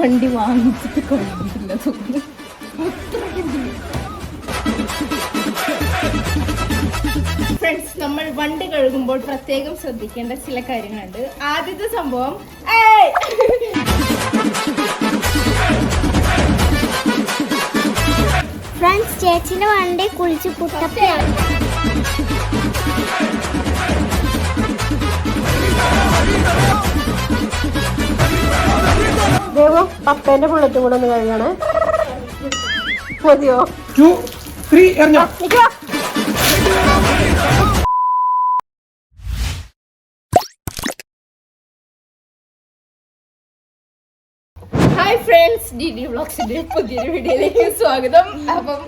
വണ്ടി വാങ്ങിച്ചിട്ട് തോന്നുന്നു. ഫ്രണ്ട്സ് നമ്മൾ വണ്ടി കഴുകുമ്പോൾ പ്രത്യേകം ശ്രദ്ധിക്കേണ്ട ചില കാര്യങ്ങളുണ്ട്. ആദ്യത്തെ സംഭവം! ഫ്രണ്ട്സ് ചേച്ചിന്റെ വണ്ടി കുളിച്ച് കുട്ടപ്പയാണ് ദേവോ പപ്പേന്റെ ബുള്ളറ്റും കൂടെ ഒന്ന് കഴിയാണ് മതിയോ? ടു ത്രീ എറിഞ്ഞോ? ഫ്രണ്ട്സ് ഡി ഡി വ്ളോഗ്സിന്റെ പുതിയൊരു വീഡിയോയിലേക്ക് സ്വാഗതം. അപ്പം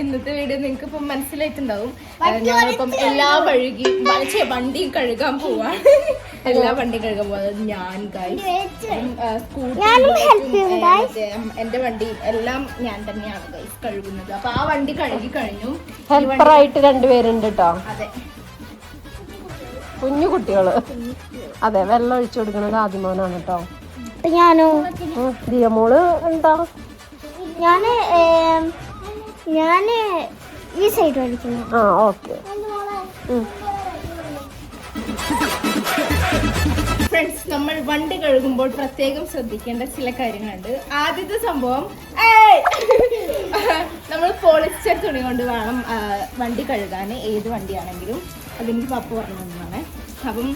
ഇന്നത്തെ വീഡിയോ നിങ്ങൾക്ക് ഇപ്പം മനസ്സിലായിട്ടുണ്ടാവും ഞങ്ങളിപ്പം എല്ലാ വഴുകി വലിച്ച വണ്ടിയും കഴുകാൻ പോവാണ്. എല്ലാ വണ്ടിയും കഴുകാൻ പോവാ. ഞാൻ ഗൈസ് എന്റെ വണ്ടി എല്ലാം ഞാൻ തന്നെയാണ് ഗൈസ് കഴുകുന്നത്. അപ്പൊ ആ വണ്ടി കഴുകി കഴിഞ്ഞു. ഹെൽപ്പറായിട്ട് ഹെൽപ്പർ വണ്ടി- ആയിട്ട് രണ്ടുപേരുണ്ട് കേട്ടോ അതെ. കുഞ്ഞു കുട്ടികൾ. അതെ വെള്ളം ഒഴിച്ചു കൊടുക്കുന്നത് ആദ്യമോനാണ് കേട്ടോ ഞാനോ? ദിയമോൾ എന്താ? ഞാൻ ഞാൻ ഞാൻ ഈ സൈഡ് പഠിക്കുന്നു ആ ഓക്കെ. ഫ്രണ്ട്സ് നമ്മൾ വണ്ടി കഴുകുമ്പോൾ പ്രത്യേകം ശ്രദ്ധിക്കേണ്ട ചില കാര്യങ്ങളുണ്ട്. ആദ്യത്തെ സംഭവം ഏയ്! നമ്മൾ പോളിസ്റ്റർ തുണി കൊണ്ട് വേണം വണ്ടി കഴുകാൻ. ഏത് വണ്ടിയാണെങ്കിലും. അതെനിക്ക് പപ്പ പറഞ്ഞു തന്നതാണ്. അപ്പം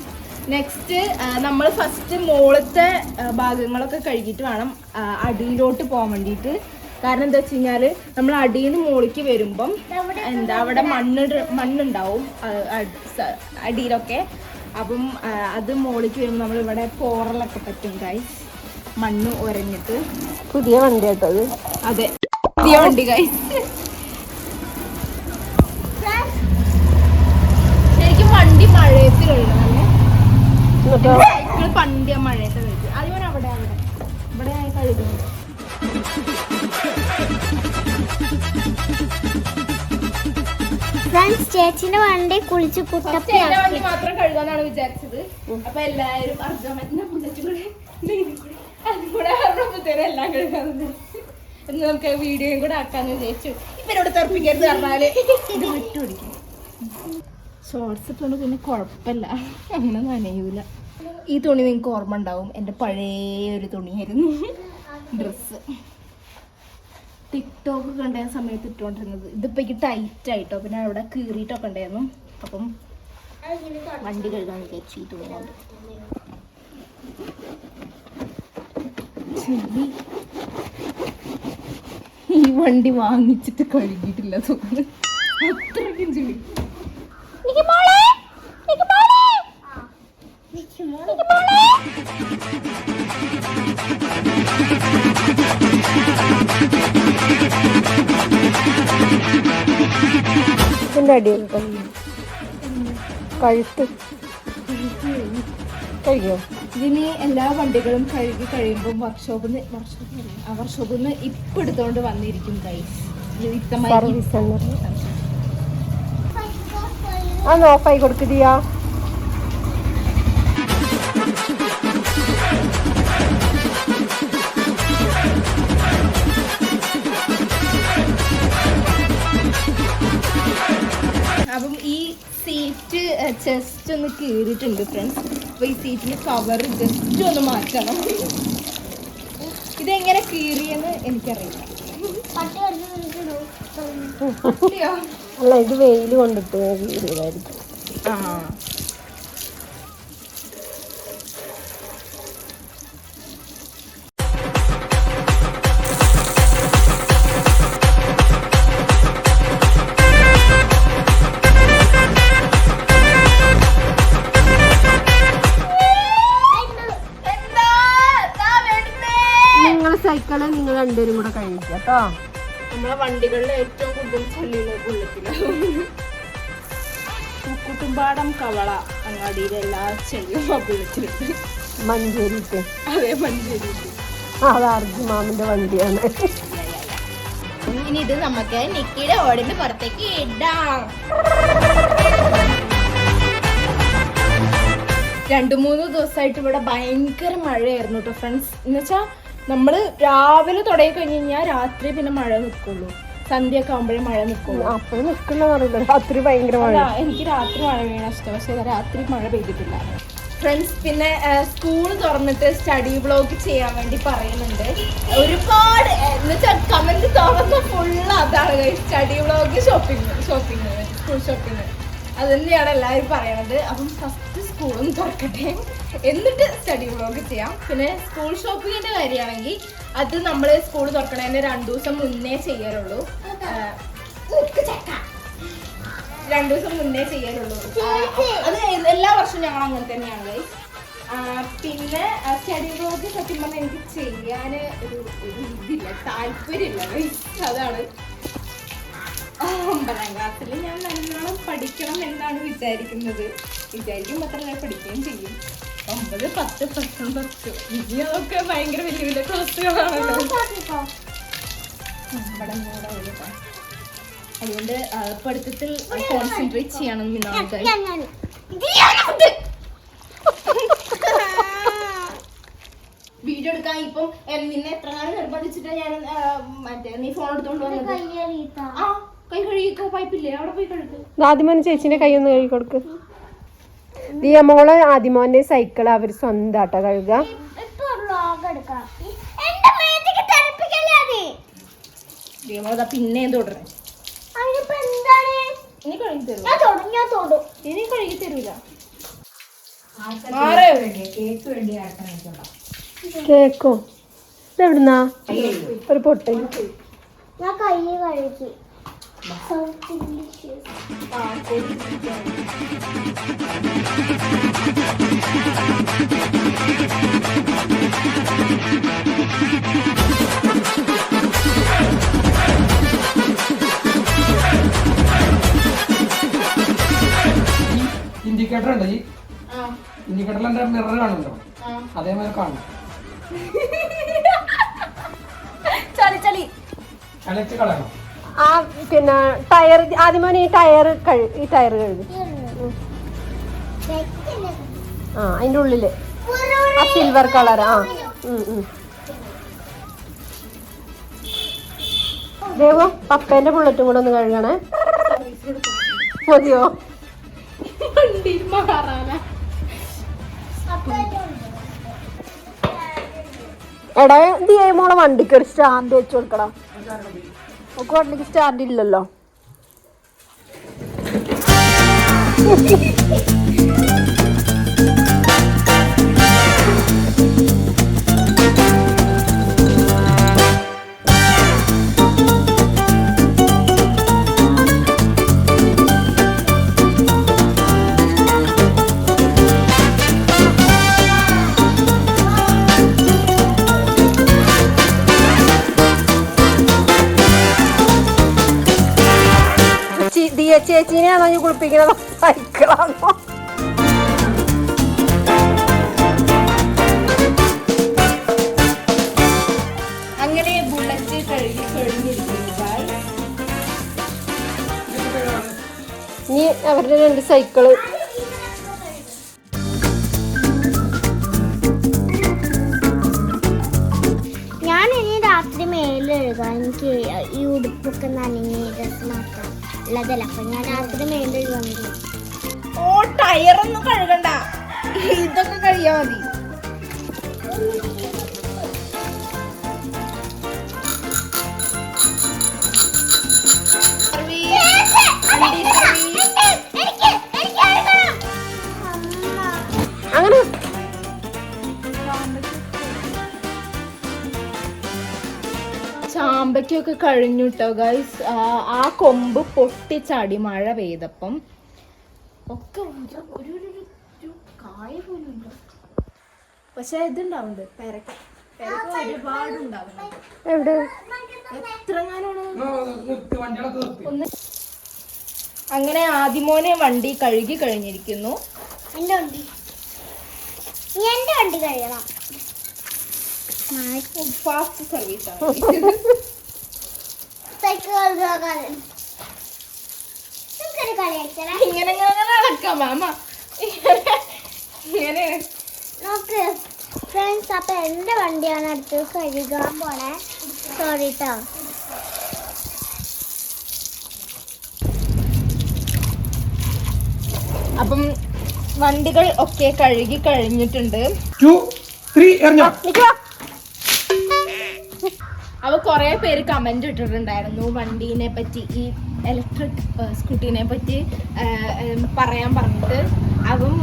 നെക്സ്റ്റ് നമ്മൾ ഫസ്റ്റ് മുകളത്തെ ഭാഗങ്ങളൊക്കെ കഴുകിയിട്ട് വേണം അടിയിലോട്ട് പോകാൻ വേണ്ടിയിട്ട്. കാരണം എന്താ വെച്ച് കഴിഞ്ഞാൽ നമ്മൾ അടിയിൽ നിന്ന് മുകളിലേക്ക് വരുമ്പം എന്താ അവിടെ മണ്ണ് മണ്ണുണ്ടാവും അടിയിലൊക്കെ. അപ്പം അത് മുകളിലേക്ക് വരുമ്പോൾ നമ്മൾ ഇവിടെ പോറലൊക്കെ പറ്റും കായ് മണ്ണ് ഉരഞ്ഞിട്ട് പുതിയ വണ്ടി കേട്ടോ ഇത്. അതെ. പുതിയ വണ്ടി കായ് ശരിക്കും വണ്ടി മഴയത്ത് കഴുകണമല്ലേ എന്നിട്ടോ സൈക്കിൾ പണ്ട് മഴയത്ത് അവിടെ അവിടെ. ഇവിടെ ഞാൻ കഴുകുന്നത് ഫ്രണ്ട്സ് ചേച്ചിന്റെ വണ്ടി കുളിച്ച് കുട്ടപ്പി വണ്ടി മാത്രം കഴുകാന്നാണ് വിചാരിച്ചത്. അപ്പൊ എല്ലാരും അർജുമറ്റിന്റെ ബുള്ളറ്റ് കൂടെ നീതി കൂടെ അതും കൂടെ പറഞ്ഞപ്പോഴത്തേനും എല്ലാം എന്ന് നമുക്ക് വീഡിയോയും കൂടെ ആക്കാന്ന് വിചാരിച്ചു. ഇവരോട് തെറപ്പിക്കരുത് പറഞ്ഞാൽ. ഇത് വിട്ടുപിടിക്കും ഷോർട്സ് ഇട്ടുകൊണ്ട് പിന്നെ കുഴപ്പമില്ല അങ്ങനെ നനയൂല. ഈ തുണി നിങ്ങൾക്ക് ഓർമ്മ ഉണ്ടാവും. എന്റെ പഴയ ഒരു തുണിയായിരുന്നു. ഡ്രസ്സ് ടിക്ടോക്ക് കണ്ട സമയത്ത് ഇട്ടുകൊണ്ടിരുന്നത് ഇതിപ്പോ എനിക്ക് ടൈറ്റ് ആയിട്ടോ. പിന്നെ അവിടെ കീറിയിട്ടൊക്കെ ഉണ്ടായിരുന്നു. അപ്പം വണ്ടി കഴുകാൻ വിചാരിച്ചു ഈ തുണി കൊണ്ട്. ഈ വണ്ടി വാങ്ങിച്ചിട്ട് കഴുകിയിട്ടില്ല തോന്നുന്നു. അത്രയ്ക്കും ചെളി അടിയൊക്കെ കഴുത്ത് കഴിക്കോ ഇതിന് എല്ലാ വണ്ടികളും കഴുകി കഴിയുമ്പോൾ വർക്ക്ഷോപ്പിൽ നിന്ന് വർക്ക്ഷോപ്പിൽ ആ വർക്ക്ഷോപ്പിൽ നിന്ന് ഇപ്പം എടുത്തോണ്ട് വന്നിരിക്കും കൈ ആ ഓഫായി കൊടുക്കുതിയാ ചെസ്റ്റ് ഒന്ന് കീറിയിട്ടുണ്ട് ഫ്രണ്ട്സ് അപ്പോൾ ഈ സീറ്റിന്റെ കവർ ജസ്റ്റ് ഒന്ന് മാറ്റണം. ഇതെങ്ങനെ കീറിയെന്ന് എനിക്കറിയില്ല? അല്ല ഇത് വെയിൽ കൊണ്ടിട്ട് കീറിയതായിരിക്കും. ആ നിങ്ങൾ രണ്ടുപേരും കൂടെ കഴിക്കുക കേട്ടോ. നമ്മളെ വണ്ടികളിൽ ഏറ്റവും കൂടുതൽ ചൊല്ലിയുള്ള കുട്ടുംപാടം കവള അങ്ങാടിയിലെ എല്ലാ ചെല്ലും ആ അതെ മഞ്ചേരിക്ക്. അതേ അർജുൻ മാമിന്റെ വണ്ടിയാണ്. ഇനി ഇത് നമുക്ക് നിക്കിയുടെ ഓടിന് പുറത്തേക്ക് ഇടാം. രണ്ടു മൂന്ന് ദിവസമായിട്ട് ഇവിടെ ഭയങ്കര മഴയായിരുന്നു കേട്ടോ ഫ്രണ്ട്സ് എന്ന് വെച്ചാൽ നമ്മൾ രാവിലെ തുടങ്ങി കഴിഞ്ഞ് കഴിഞ്ഞാൽ രാത്രി പിന്നെ മഴ നിൽക്കുള്ളൂ സന്ധ്യയൊക്കെ ആകുമ്പോഴേ മഴ നിൽക്കുള്ളൂ അപ്പോഴും നിൽക്കുന്ന പറയുന്നത് രാത്രി ഭയങ്കര മഴ എനിക്ക് രാത്രി മഴ വീണ ഇഷ്ടം. പക്ഷേ രാത്രി മഴ പെയ്തിട്ടില്ല. ഫ്രണ്ട്സ് പിന്നെ സ്കൂൾ തുറന്നിട്ട് സ്റ്റഡി ബ്ലോഗ് ചെയ്യാൻ വേണ്ടി പറയുന്നുണ്ട്. ഒരുപാട് എന്നുവെച്ചാൽ കമന്റ് തുറന്ന ഫുള്ള് അതാണ് study blog shopping shopping school shopping അത് തന്നെയാണ് എല്ലാവരും പറയണത്. അപ്പം ഫസ്റ്റ് സ്കൂളും തുറക്കട്ടെ. എന്നിട്ട് സ്റ്റഡി വ്ളോഗ് ചെയ്യാം. പിന്നെ സ്കൂൾ ഷോപ്പിങ്ങിന്റെ കാര്യമാണെങ്കിൽ അത് നമ്മൾ സ്കൂൾ തുറക്കണതിന് രണ്ടു ദിവസം മുന്നേ ചെയ്യാറുള്ളൂ. രണ്ടു ദിവസം മുന്നേ ചെയ്യാറുള്ളൂ അത് എല്ലാ വർഷവും ഞങ്ങൾ അങ്ങനെ തന്നെയാണ്. പിന്നെ സ്റ്റഡി ബ്ലോഗ് സത്യം പറഞ്ഞാൽ എനിക്ക് ചെയ്യാൻ ഒരു ഇതില്ല താല്പര്യമില്ല അതാണ്. ഒമ്പതാം ക്ലാസ്സിൽ ഞാൻ നല്ലോണം പഠിക്കണം എന്നാണ് വിചാരിക്കുന്നത്. വിചാരിക്കും മാത്രമല്ല പഠിക്കുകയും ചെയ്യും. ഒമ്പത് പത്ത് പത്തും വൺ പ്ലസ് ടു ഇനി അതൊക്കെ ഭയങ്കര വലിയ വലിയ ക്ലാസ്സുകളാണല്ലോ. അതുകൊണ്ട് പഠിത്തത്തിൽ കോൺസെൻട്രേറ്റ് ചെയ്യണം എന്നാണ് ഞാൻ ഞാൻ വീഡിയോ എടുക്കാൻ ഇപ്പം നിന്നെ എത്ര കാലം നിർബന്ധിച്ചിട്ട് ഞാൻ മറ്റേ നീ ഫോൺ എടുത്തോണ്ട് വന്നത്? കൈ കഴുകിക്കോ? പൈപ്പില്ലേ? അവിടെ പോയി കഴുകു. ആദ്യമോന് ചേച്ചിന്റെ കൈ ഒന്ന് കഴുകി കൊടുക്ക്. ദിയ മോൾ ആദ്യമോന്റെ സൈക്കിൾ അവർ സ്വന്താട്ടോ കഴുകുക എന്താണ്? ഇനി കഴുകി തരും. ഞാൻ തൊടും ഇനി കഴുകി തരൂല. കേക്കോ ഇതെവിടുന്നാ ഒരു പൊട്ടി ഞാൻ കൈ കഴുകി. Delicious. ഇൻഡിക്കേറ്റർ ഉണ്ട് ഈ? ഇൻഡിക്കേറ്ററിൽ എന്റെ മിറർ കാണുമല്ലോ ആ. അതേമാതിരി കാണും. ചളി ചളി. ചളിച്ച് കളയണം. ആ പിന്നെ ടയർ ആദ്യമോനെ ഈ ടയർ കഴി ഈ ടയർ കഴുകി. ആ അതിന്റെ ഉള്ളിൽ. ആ സിൽവർ കളർ ആ. ദേവോ പപ്പേന്റെ ബുള്ളറ്റും കൂടെ ഒന്ന് കഴുകണേ. മതിയോ? എടാ ദിയ മോളെ വണ്ടിക്ക് ഒരു സ്റ്റാൻഡ് വെച്ച് കൊടുക്കടാ. ഒക്കെ സ്റ്റാൻഡ് ഇല്ലല്ലോ. ചേച്ചീനെയാണോ നീ കുളിപ്പിക്കണത് സൈക്കിളാണോ. അങ്ങനെ ബുള്ളറ്റ് കഴുകി കഴിഞ്ഞിരിക്കുന്നു അവരുടെ രണ്ട് സൈക്കിൾ രാത്രി മേലിൽ എനിക്ക് ഈ ഉടുപ്പൊക്കെ നനഞ്ഞ് മാത്രം മാറ്റാം ഉള്ളതല്ല അപ്പൊ ഞാൻ രാത്രി മേലിൽ എഴുതാൻ ഓ ടയറൊന്നും കഴുകണ്ട. ഇതൊക്കെ കഴിയാ മതി. ചാമ്പയ്ക്കൊക്കെ കഴിഞ്ഞു കേട്ടോ ഗൈസ് ആ കൊമ്പ് പൊട്ടിച്ചാടി മഴ പെയ്തപ്പം. ഒക്കെ ഒരു ഒരു ഒരു- ഒരു കായ പോലും പക്ഷെ ഇതുണ്ടാവുന്നുണ്ട്. പെരക്ക. എവിടെ? എത്ര ഒന്ന് അങ്ങനെ ആദിമോനെ വണ്ടി കഴുകി കഴിഞ്ഞിരിക്കുന്നു. എന്റെ വണ്ടി. എന്റെ വണ്ടി കഴിയണം ഫാസ്റ്റ് സർവീസ് ആണ്. ഇങ്ങനെ ഇങ്ങനെ നടക്കാം മാമ. ഇങ്ങനെയാണ് നോക്ക് ഫ്രണ്ട്സ് അപ്പൊ എന്റെ വണ്ടിയാണ് അടുത്ത് കഴുകാൻ പോണേ. സോറി ട്ടോ. അപ്പം വണ്ടികൾ ഒക്കെ കഴുകി കഴിഞ്ഞിട്ടുണ്ട്. ടു ത്രീ എറിഞ്ഞോ? അപ്പൊ കുറെ പേര് കമന്റ് ഇട്ടിട്ടുണ്ടായിരുന്നു വണ്ടീനെ പറ്റി ഈ ഇലക്ട്രിക് സ്കൂട്ടീനെ പറ്റി പറയാൻ പറഞ്ഞിട്ട്. അപ്പം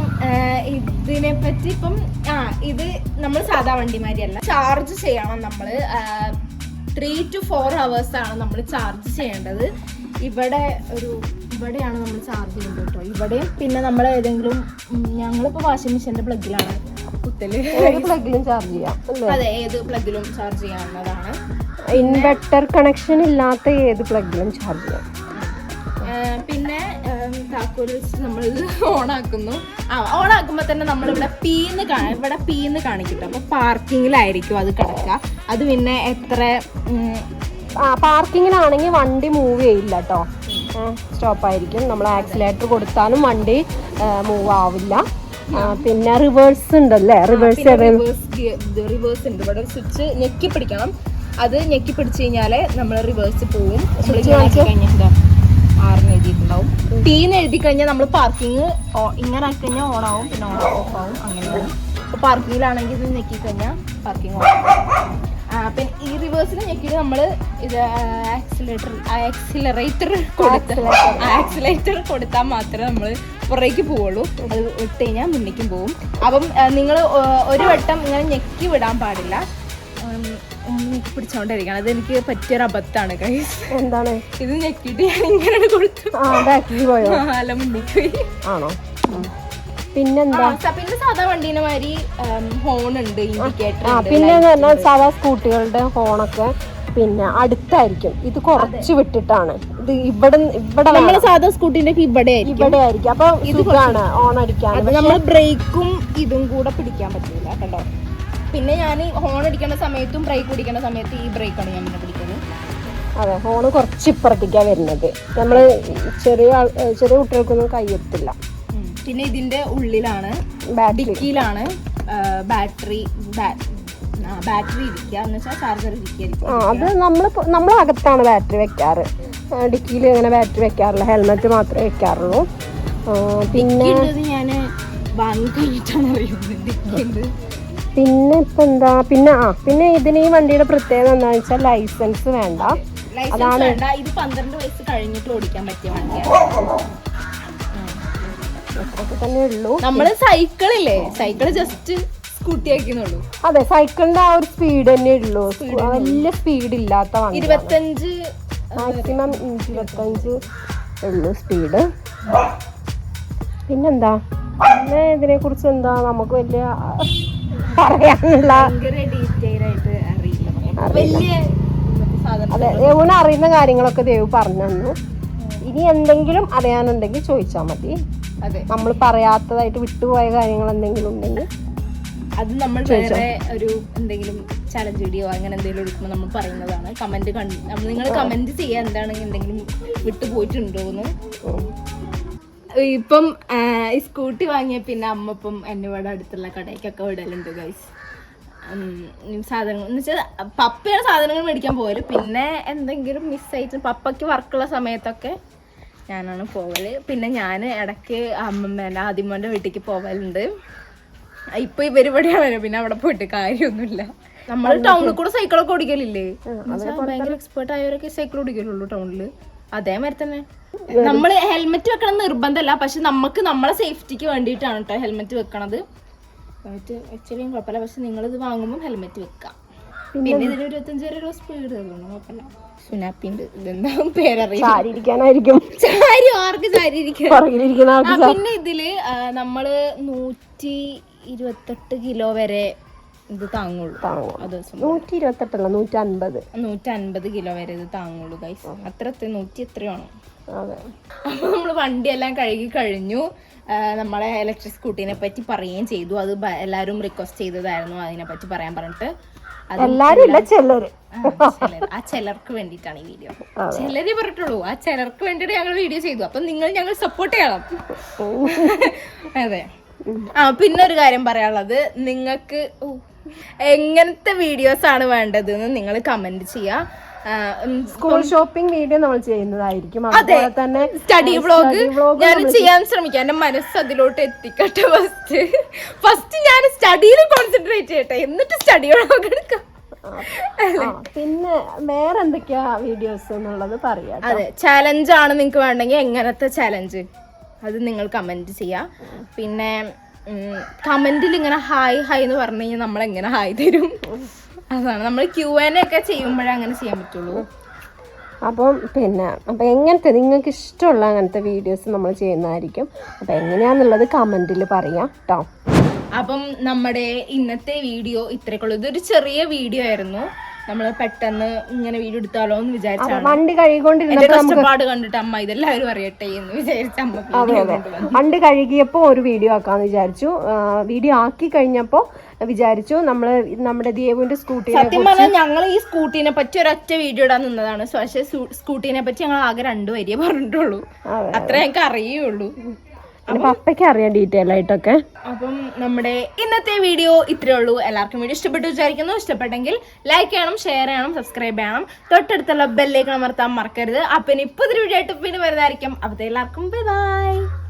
ഇതിനെ പറ്റി ഇപ്പം ആ ഇത് നമ്മൾ സാധാ വണ്ടിമാരിയല്ല. ചാർജ് ചെയ്യണം നമ്മൾ ത്രീ ടു ഫോർ ഹവേഴ്സ് ആണ് നമ്മൾ ചാർജ് ചെയ്യേണ്ടത്. ഇവിടെ ഒരു ഇവിടെയാണ് നമ്മൾ ചാർജ് ചെയ്യുന്നത് കേട്ടോ. ഇവിടെയും പിന്നെ നമ്മൾ ഏതെങ്കിലും ഞങ്ങളിപ്പോൾ വാഷിംഗ് മെഷീന്റെ പ്ലഗിലാണ് കുത്തൽ. പ്ലഗിലും ചാർജ് ചെയ്യാം അതെ ഏത് പ്ലഗിലും ചാർജ് ചെയ്യാവുന്നതാണ്. ഇൻവെർട്ടർ കണക്ഷൻ ഇല്ലാത്ത ഏത് പ്ലഗിലും ചാർജ് ചെയ്യാം. പിന്നെ നമ്മൾ താക്കോൽ വെച്ച് ആ ഓൺ ആ തന്നെ തന്നെ നമ്മളിവിടെ പീന്ന് കാണാം ഇവിടെ പീന്ന് കാണിക്കട്ടോ. അപ്പോൾ പാർക്കിങ്ങിലായിരിക്കും അത് കിടക്കുക. അത് പിന്നെ എത്ര ആ പാർക്കിങ്ങിലാണെങ്കിൽ വണ്ടി മൂവ് ചെയ്യില്ല കേട്ടോ സ്റ്റോപ്പ് ആയിരിക്കും. നമ്മൾ ആക്സിലേറ്റർ കൊടുത്താലും വണ്ടി മൂവ് ആവില്ല. പിന്നെ റിവേഴ്സ് ഉണ്ടല്ലേ? റിവേഴ്സ് റിവേഴ്സ് ഉണ്ട്. ഇവിടെ സ്വിച്ച് ഞെക്കി പിടിക്കണം അത് ഞെക്കി പിടിച്ചു കഴിഞ്ഞാൽ നമ്മൾ റിവേഴ്സ് പോവും. കഴിഞ്ഞാൽ ആറിന് എഴുതിയിട്ടുണ്ടാവും. ടീന്ന് എഴുതി കഴിഞ്ഞാൽ നമ്മൾ പാർക്കിംഗ് ഇങ്ങനെ ആക്കി കഴിഞ്ഞാൽ ഓൺ ആവും പിന്നെ ഓൺ ഓഫ് ആവും അങ്ങനെയാണ് അപ്പോൾ പാർക്കിങ്ങിലാണെങ്കിൽ ഇത് ഞെക്കി കഴിഞ്ഞാൽ പാർക്കിംഗ് ഓൺ ആവും. പിന്നെ ഈ റിവേഴ്സിൽ ഞെക്കിയിട്ട് നമ്മൾ ഇത് ആക്സിലേറ്റർ ആക്സിലറേറ്റർ കൊടുത്ത് ആക്സിലേറ്റർ കൊടുത്താൽ മാത്രമേ നമ്മൾ പുറേക്ക് പോവുള്ളൂ. അത് ഇട്ട് കഴിഞ്ഞാൽ മുന്നേക്കും പോവും. അപ്പം നിങ്ങൾ ഒരു വട്ടം ഇങ്ങനെ ഞെക്കി വിടാൻ പാടില്ല. ഞെക്കി പിടിച്ചോണ്ടിരിക്കണം അത് എനിക്ക് പറ്റിയൊരു അബദ്ധമാണ് കൈസ് എന്താണ്? ഇത് ഞെക്കിയിട്ട് ഞാൻ ഇങ്ങനെ കൊടുത്തു. പോയോ? അല്ല മുന്നിലേക്ക് പോയി. ആണോ? പിന്നെന്താ? പിന്നെ സാധാ വണ്ടീനെ മാതിരി ഹോൺ ഉണ്ട് ഇൻഡിക്കേറ്റർ പിന്നെ പറഞ്ഞാൽ സാധാ സ്കൂട്ടികളുടെ ഹോണൊക്കെ പിന്നെ അടുത്തായിരിക്കും. ഇത് കുറച്ച് വിട്ടിട്ടാണ്. ഇത് ഇവിടെ ഇവിടെ നമ്മളെ സാധാ സ്കൂട്ടിന്റെ ഇവിടെ ആയിരിക്കും ഇവിടെ ആയിരിക്കും അപ്പൊ ഇതാണ് ഓൺ അടിക്കാൻ നമ്മൾ ബ്രേക്കും ഇതും കൂടെ പിടിക്കാൻ പറ്റില്ല കണ്ടോ? പിന്നെ ഞാൻ ഹോൺ അടിക്കേണ്ട സമയത്തും ബ്രേക്ക് പിടിക്കേണ്ട സമയത്ത് ഈ ബ്രേക്കാണ് ഞാൻ പിന്നെ പിടിക്കുന്നത് അതെ ഹോണ് കുറച്ച് ഇപ്പുറത്തേക്കാണ് വരുന്നത്. നമ്മൾ ചെറിയ ചെറിയ കുട്ടികൾക്കൊന്നും കയ്യെത്തില്ല പിന്നെ ഇതിന്റെ ഉള്ളിലാണ് ഡിക്കിയിലാണ് ബാറ്ററി ബാറ്ററി ഇരിക്കുക. എന്ന് വെച്ചാൽ ചാർജർ ഇരിക്കുക അത് നമ്മൾ നമ്മൾ അകത്താണ് ബാറ്ററി വെക്കാറ്. ഡിക്കിയിൽ ഇങ്ങനെ ബാറ്ററി വെക്കാറില്ല. ഹെൽമെറ്റ് മാത്രമേ വെക്കാറുള്ളൂ. പിന്നെ ഞാൻ വാങ്ങി കഴിഞ്ഞിട്ടാണ് അറിയുന്നത്. ഡിക്കിയുണ്ട്. പിന്നെ ഇപ്പൊ എന്താ? പിന്നെ ആ പിന്നെ ഇതിന് ഈ വണ്ടിയുടെ പ്രത്യേകത എന്താണെന്ന് വെച്ചാൽ ലൈസൻസ് വേണ്ട. അതാണ് ഇത് പന്ത്രണ്ട് വയസ്സ് കഴിഞ്ഞിട്ട് ഓടിക്കാൻ പറ്റിയ വണ്ടിയാണ് തന്നെ ഉള്ളൂ. നമ്മൾ സൈക്കിളില്ലേ? സൈക്കിൾ ജസ്റ്റ് സ്കൂട്ടി അതെ സൈക്കിളിന്റെ ആ ഒരു സ്പീഡ് തന്നെ ഉള്ളൂ. വലിയ സ്പീഡ് ഇല്ലാത്ത വണ്ടി. ഇരുപത്തഞ്ച് മാക്സിമം ഇരുപത്തഞ്ച് ഉള്ളൂ സ്പീഡ് പിന്നെന്താ? പിന്നെ ഇതിനെ കുറിച്ച് എന്താ? നമുക്ക് വലിയ പറയാനുള്ള അതെ ദേവന അറിയുന്ന കാര്യങ്ങളൊക്കെ ദേവ് പറഞ്ഞു തന്നു ഇനി എന്തെങ്കിലും അറിയാനുണ്ടെങ്കിൽ ചോദിച്ചാൽ മതി. അതെ. നമ്മൾ പറയാത്തതായിട്ട് വിട്ടുപോയ കാര്യങ്ങൾ എന്തെങ്കിലും ഉണ്ടെങ്കിൽ അത് നമ്മൾ വേറെ ഒരു എന്തെങ്കിലും ചലഞ്ച് വീഡിയോ അങ്ങനെ എന്തെങ്കിലും എടുക്കുമ്പോൾ നമ്മൾ പറയുന്നതാണ്. കമന്റ് നിങ്ങൾ കമന്റ് ചെയ്യാൻ എന്താണ് എന്തെങ്കിലും വിട്ടുപോയിട്ടുണ്ടോ എന്ന് ഇപ്പം ഈ സ്കൂട്ടി വാങ്ങിയ പിന്നെ അമ്മ ഇപ്പം എന്നെ ഇവിടെ അടുത്തുള്ള കടയ്ക്കൊക്കെ വിടലുണ്ട് ഗൈസ് സാധനങ്ങൾ എന്ന് വെച്ചാൽ പപ്പയാണ് സാധനങ്ങൾ മേടിക്കാൻ പോകൽ പിന്നെ എന്തെങ്കിലും മിസ്സായിട്ട് പപ്പയ്ക്ക് വർക്കുള്ള സമയത്തൊക്കെ ഞാനാണ് പോവൽ. പിന്നെ ഞാൻ ഇടയ്ക്ക് അമ്മമ്മേന്റെ ആദ്യമോന്റെ വീട്ടിലേക്ക് പോകലുണ്ട് ഇപ്പൊ ഇവർ ഇവിടെയാണ് പിന്നെ അവിടെ പോയിട്ട് കാര്യമൊന്നുമില്ല. നമ്മൾ ടൗണിൽ കൂടെ സൈക്കിളൊക്കെ ഓടിക്കലില്ലേ? ഭയങ്കര എക്സ്പേർട്ട് ആയവരൊക്കെ സൈക്കിൾ ഓടിക്കലുള്ളൂ ടൗണിൽ അതേമാതിരി തന്നെ നമ്മൾ ഹെൽമെറ്റ് വെക്കണം നിർബന്ധമല്ല പക്ഷെ നമുക്ക് നമ്മളെ സേഫ്റ്റിക്ക് വേണ്ടിയിട്ടാണ് കേട്ടോ ഹെൽമെറ്റ് വെക്കണത്. ഹെൽമെറ്റ് വെച്ചാലും കുഴപ്പമില്ല. പക്ഷെ നിങ്ങൾ ഇത് വാങ്ങുമ്പോൾ ഹെൽമെറ്റ് വെക്കാം. പിന്നെ ഇതിന് ഇരുപത്തഞ്ച് രൂപ സ്പീഡ് തരുന്നു കുഴപ്പമില്ല. സുനാപ്പിണ്ട് ഇതെന്താ പേരറിയാം ചാരി ആർക്ക് ചാരി പിന്നെ ഇതിൽ നമ്മൾ നൂറ്റി ഇരുപത്തെട്ട് കിലോ വരെ ഇത് താങ്ങുള്ളൂ. താങ്ങും. അത് നൂറ്റി ഇരുപത്തെട്ടല്ല നൂറ്റി അൻപത് നൂറ്റി അൻപത് കിലോ വരെ ഇത് താങ്ങുള്ളൂ ഗൈസ് അത്ര നൂറ്റി എത്രയാണോ അതെ. അപ്പൊ നമ്മൾ വണ്ടിയെല്ലാം കഴുകി കഴിഞ്ഞു. നമ്മളെ ഇലക്ട്രിക് സ്കൂട്ടീനെ പറ്റി പറയുകയും ചെയ്തു. അത് എല്ലാരും എല്ലാവരും റിക്വസ്റ്റ് ചെയ്തതായിരുന്നു അതിനെ പറ്റി പറയാൻ പറഞ്ഞിട്ട്. എല്ലാരും ഇല്ല ചിലര്. ആ ചിലർക്ക് വേണ്ടിയിട്ടാണ് ഈ വീഡിയോ ചിലരെ പറഞ്ഞിട്ടുള്ളൂ. ആ ചിലർക്ക് വേണ്ടിയിട്ട് ഞങ്ങൾ വീഡിയോ ചെയ്തു. അപ്പൊ നിങ്ങൾ ഞങ്ങൾ സപ്പോർട്ട് ചെയ്യണം. അതെ. ആ പിന്നെ ഒരു കാര്യം പറയാനുള്ളത്. നിങ്ങൾക്ക് എങ്ങനത്തെ വീഡിയോസ് ആണ് വേണ്ടത് എന്ന് നിങ്ങൾ കമന്റ് ചെയ്യാ. സ്കൂൾ ഷോപ്പിംഗ് വീഡിയോ നമ്മൾ ചെയ്യുന്നതായിരിക്കും. അതെ. അതുപോലെ തന്നെ സ്റ്റഡി വ്ളോഗ് ഞാൻ ചെയ്യാൻ ശ്രമിക്കാം. എന്റെ മനസ്സ് അതിലോട്ട് എത്തിക്കട്ടെ ഫസ്റ്റ് ഫസ്റ്റ് ഞാൻ സ്റ്റഡിയിൽ കോൺസെൻട്രേറ്റ് ചെയ്യട്ടെ. എന്നിട്ട് സ്റ്റഡി വ്ളോഗ് എടുക്കാം. പിന്നെ വേറെ എന്തൊക്കെയാ വീഡിയോസ് എന്നുള്ളത് പറയാം അതെ ചലഞ്ച് ആണ് നിങ്ങൾക്ക് വേണ്ടെങ്കിൽ എങ്ങനത്തെ ചാലഞ്ച് അത് നിങ്ങൾ കമന്റ് ചെയ്യാം. പിന്നെ കമന്റിൽ ഇങ്ങനെ ഹായ് ഹായ് എന്ന് പറഞ്ഞു കഴിഞ്ഞാൽ നമ്മൾ എങ്ങനെ ഹായ് തരും? അതാണ്. നമ്മൾ ക്യു എൻ ഒക്കെ ചെയ്യുമ്പോഴേ അങ്ങനെ ചെയ്യാൻ പറ്റുള്ളൂ. അപ്പം പിന്നെ അപ്പം എങ്ങനത്തെ നിങ്ങൾക്ക് ഇഷ്ടമുള്ള അങ്ങനത്തെ വീഡിയോസ് നമ്മൾ ചെയ്യുന്നതായിരിക്കും. അപ്പം എങ്ങനെയാന്നുള്ളത് കമന്റിൽ പറയാം കേട്ടോ അപ്പം നമ്മുടെ ഇന്നത്തെ വീഡിയോ ഇത്രയൊക്കെയുള്ളൂ ഇതൊരു ചെറിയ വീഡിയോ ആയിരുന്നു. നമ്മൾ പെട്ടെന്ന് ഇങ്ങനെ വീഡിയോ എടുത്താലോ എന്ന് വിചാരിച്ചാണ് വണ്ടി കഴുകിക്കൊണ്ടിരുന്നപ്പോൾ കണ്ടിട്ട് അമ്മ ഇതെല്ലാവരും അറിയട്ടെ എന്ന് വിചാരിച്ച അമ്മ. വണ്ടി കഴുകിയപ്പോൾ ഒരു വീഡിയോ ആക്കാന്ന് വിചാരിച്ചു. വീഡിയോ ആക്കി കഴിഞ്ഞപ്പോൾ വിചാരിച്ചു നമ്മൾ നമ്മുടെ ദേവുവിന്റെ സ്കൂട്ടി സത്യം പറഞ്ഞാൽ ഞങ്ങൾ ഈ സ്കൂട്ടിനെ പറ്റി ഒരൊറ്റ വീഡിയോ ഇടാൻ നിന്നതാണ്. പക്ഷേ സ്കൂട്ടിനെ പറ്റി ഞങ്ങൾ ആകെ രണ്ടു വരിയെ പറഞ്ഞിട്ടുള്ളൂ. അതെ. അത്ര ഞങ്ങൾക്ക് അറിയുള്ളൂ. അറിയാം ഡീറ്റെയിൽ ആയിട്ടൊക്കെ. അപ്പം നമ്മുടെ ഇന്നത്തെ വീഡിയോ ഇത്രേ ഉള്ളൂ. എല്ലാവർക്കും വീഡിയോ ഇഷ്ടപ്പെട്ടു വിചാരിക്കുന്നു. ഇഷ്ടപ്പെട്ടെങ്കിൽ ലൈക്ക് ചെയ്യണം ഷെയർ ചെയ്യണം സബ്സ്ക്രൈബ് ചെയ്യണം. തൊട്ടടുത്തുള്ള ബെല്ലേക്ക് അമർത്താൻ മറക്കരുത്. അപ്പം ഇനി പുതിയൊരു വീഡിയോ ആയിട്ട് പിന്നെ വരുന്നതായിരിക്കും. അപ്പത്തെ എല്ലാവർക്കും ബൈ ബൈ